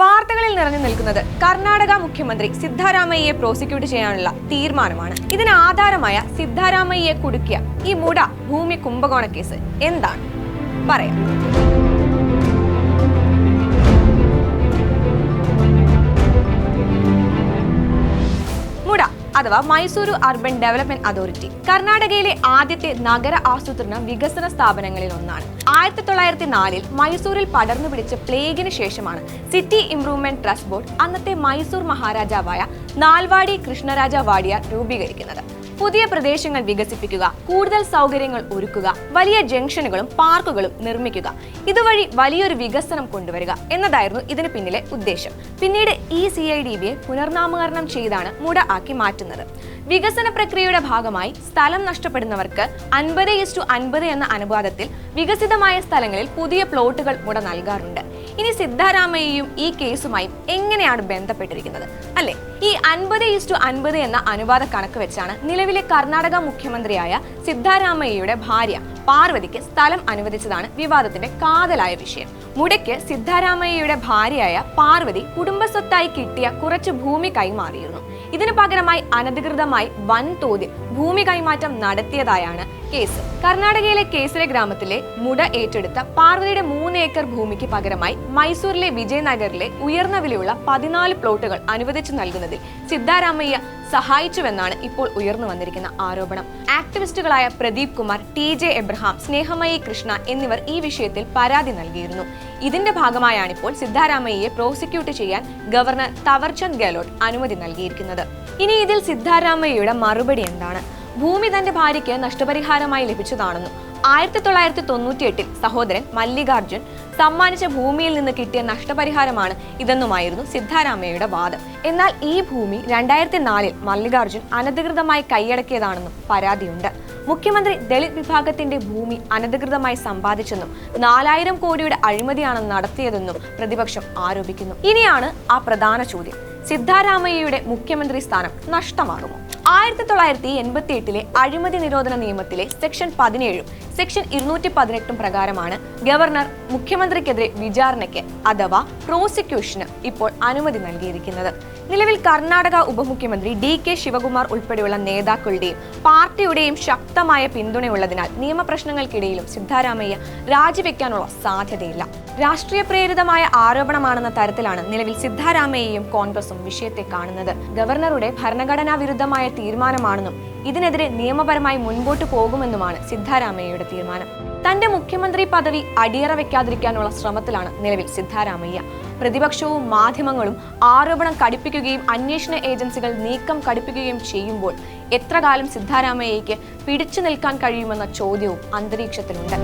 വാർത്തകളിൽ നിറഞ്ഞു നിൽക്കുന്നത് കർണാടക മുഖ്യമന്ത്രി സിദ്ധാരാമയ്യയെ പ്രോസിക്യൂട്ട് ചെയ്യാനുള്ള തീരുമാനമാണ്. ഇതിന് ആധാരമായ സിദ്ധാരാമയ്യയെ കുടുക്കിയ ഈ മുട ഭൂമി കുംഭകോണ കേസ് എന്താണ്? പറയാം. അഥവാ മൈസൂരു അർബൻ ഡെവലപ്മെന്റ് അതോറിറ്റി കർണാടകയിലെ ആദ്യത്തെ നഗര ആസൂത്രണ വികസന സ്ഥാപനങ്ങളിൽ ഒന്നാണ്. ആയിരത്തി തൊള്ളായിരത്തി നാലിൽ മൈസൂരിൽ പടർന്നു പിടിച്ച പ്ലേഗിന് ശേഷമാണ് സിറ്റി ഇംപ്രൂവ്മെന്റ് ട്രസ്റ്റ് ബോർഡ് അന്നത്തെ മൈസൂർ മഹാരാജാവായ നാൽവാടി കൃഷ്ണരാജ വാടിയാർ രൂപീകരിക്കുന്നത്. പുതിയ പ്രദേശങ്ങൾ വികസിപ്പിക്കുക കൂടുതൽ സൗകര്യങ്ങൾ ഒരുക്കുക വലിയ ജംഗ്ഷനുകളും പാർക്കുകളും നിർമ്മിക്കുക. ഇതുവഴി വലിയൊരു വികസനം കൊണ്ടുവരിക എന്നതായിരുന്നു ഇതിന് പിന്നിലെ ഉദ്ദേശം. പിന്നീട് ഈ സി ഐ ഡി ബിയെ പുനർനാമകരണം ചെയ്താണ് മുട ആക്കി മാറ്റുന്നത്. വികസന പ്രക്രിയയുടെ ഭാഗമായി സ്ഥലം നഷ്ടപ്പെടുന്നവർക്ക് അൻപത് ഇസ്റ്റു അൻപത് എന്ന അനുപാതത്തിൽ വികസിതമായ സ്ഥലങ്ങളിൽ പുതിയ പ്ലോട്ടുകൾ മുട നൽകാറുണ്ട്. ഇനി സിദ്ധാരാമയ്യയും ഈ കേസുമായും എങ്ങനെയാണ് ബന്ധപ്പെട്ടിരിക്കുന്നത്? അല്ലെ? ഈ അൻപത് ഇസ്റ്റു അൻപത് എന്ന അനുപാത കണക്ക് വെച്ചാണ് നിലവിലെ കർണാടക മുഖ്യമന്ത്രിയായ സിദ്ധാരാമയ്യയുടെ ഭാര്യ പാർവതിക്ക് സ്ഥലം അനുവദിച്ചതാണ് വിവാദത്തിന്റെ കാതലായ വിഷയം. മുടയ്ക്ക് സിദ്ധാരാമയ്യയുടെ ഭാര്യയായ പാർവതി കുടുംബസ്വത്തായി കിട്ടിയ കുറച്ച് ഭൂമി കൈമാറിയിരുന്നു. ഇതിനു പകരമായി അനധികൃതമായി വൻതോതിൽ ഭൂമി കൈമാറ്റം നടത്തിയതായാണ് കേസ്. കർണാടകയിലെ കേസരെ ഗ്രാമത്തിലെ മുട ഏറ്റെടുത്ത പാർവതിയുടെ മൂന്ന് ഏക്കർ ഭൂമിക്ക് പകരമായി മൈസൂരിലെ വിജയനഗറിലെ ഉയർന്ന വിലയുള്ള പതിനാല് പ്ലോട്ടുകൾ അനുവദിച്ചു നൽകുന്നതിൽ സിദ്ധാരാമയ്യ സഹായിച്ചുവെന്നാണ് ഇപ്പോൾ ഉയർന്നു വന്നിരിക്കുന്ന ആരോപണം. ആക്ടിവിസ്റ്റുകളായ പ്രദീപ് കുമാർ ടി ജെ എബ്രഹാം സ്നേഹമയി കൃഷ്ണ എന്നിവർ ഈ വിഷയത്തിൽ പരാതി നൽകിയിരുന്നു. ഇതിന്റെ ഭാഗമായാണിപ്പോൾ സിദ്ധാരാമയ്യയെ പ്രോസിക്യൂട്ട് ചെയ്യാൻ ഗവർണർ തവർചന്ദ് ഗെഹ്ലോട്ട് അനുമതി നൽകിയിരിക്കുന്നത്. ഇനി ഇതിൽ സിദ്ധാരാമയ്യയുടെ മറുപടി എന്താണ്? ഭൂമി തന്റെ ഭാര്യയ്ക്ക് നഷ്ടപരിഹാരമായി ലഭിച്ചതാണെന്നും ആയിരത്തി തൊള്ളായിരത്തി തൊണ്ണൂറ്റി എട്ടിൽ സഹോദരൻ മല്ലികാർജുൻ സമ്മാനിച്ച ഭൂമിയിൽ നിന്ന് കിട്ടിയ നഷ്ടപരിഹാരമാണ് ഇതെന്നുമായിരുന്നു സിദ്ധാരാമയ്യയുടെ വാദം. എന്നാൽ ഈ ഭൂമി രണ്ടായിരത്തി നാലിൽ മല്ലികാർജുൻ അനധികൃതമായി കൈയടക്കിയതാണെന്നും പരാതിയുണ്ട്. മുഖ്യമന്ത്രി ദളിത് വിഭാഗത്തിന്റെ ഭൂമി അനധികൃതമായി സമ്പാദിച്ചെന്നും നാലായിരം കോടിയുടെ അഴിമതിയാണ് നടത്തിയതെന്നും പ്രതിപക്ഷം ആരോപിക്കുന്നു. ഇനിയാണ് ആ പ്രധാന ചോദ്യം. സിദ്ധാരാമയ്യയുടെ മുഖ്യമന്ത്രി സ്ഥാനം നഷ്ടമാകുമോ? ആയിരത്തി തൊള്ളായിരത്തി എൺപത്തി എട്ടിലെ അഴിമതി നിരോധന നിയമത്തിലെ സെക്ഷൻ പതിനേഴും സെക്ഷൻ ഇരുന്നൂറ്റി പതിനെട്ടും പ്രകാരമാണ് ഗവർണർ മുഖ്യമന്ത്രിക്കെതിരെ വിചാരണയ്ക്ക് അഥവാ പ്രോസിക്യൂഷന് ഇപ്പോൾ അനുമതി നൽകിയിരിക്കുന്നത്. നിലവിൽ കർണാടക ഉപമുഖ്യമന്ത്രി ഡി കെ ശിവകുമാർ ഉൾപ്പെടെയുള്ള നേതാക്കളുടെയും പാർട്ടിയുടെയും ശക്തമായ പിന്തുണയുള്ളതിനാൽ നിയമപ്രശ്നങ്ങൾക്കിടയിലും സിദ്ധാരാമയ്യ രാജിവെക്കാനുള്ള സാധ്യതയില്ല. രാഷ്ട്രീയ പ്രേരിതമായ ആരോപണമാണെന്ന തരത്തിലാണ് നിലവിൽ സിദ്ധാരാമയ്യയും കോൺഗ്രസും വിഷയത്തെ കാണുന്നത്. ഗവർണറുടെ ഭരണഘടനാ വിരുദ്ധമായ തീരുമാനമാണെന്നും ഇതിനെതിരെ നിയമപരമായി മുൻപോട്ട് പോകുമെന്നുമാണ് സിദ്ധാരാമയ്യയുടെ തീരുമാനം. തന്റെ മുഖ്യമന്ത്രി പദവി അടിയറ വെക്കാതിരിക്കാനുള്ള ശ്രമത്തിലാണ് നിലവിൽ സിദ്ധാരാമയ്യ. പ്രതിപക്ഷവും മാധ്യമങ്ങളും ആരോപണം കടുപ്പിക്കുകയും അന്വേഷണ ഏജൻസികൾ നീക്കം കടുപ്പിക്കുകയും ചെയ്യുമ്പോൾ എത്ര കാലം സിദ്ധാരാമയ്യയ്ക്ക് പിടിച്ചു നിൽക്കാൻ കഴിയുമെന്ന ചോദ്യവും അന്തരീക്ഷത്തിലുണ്ട്.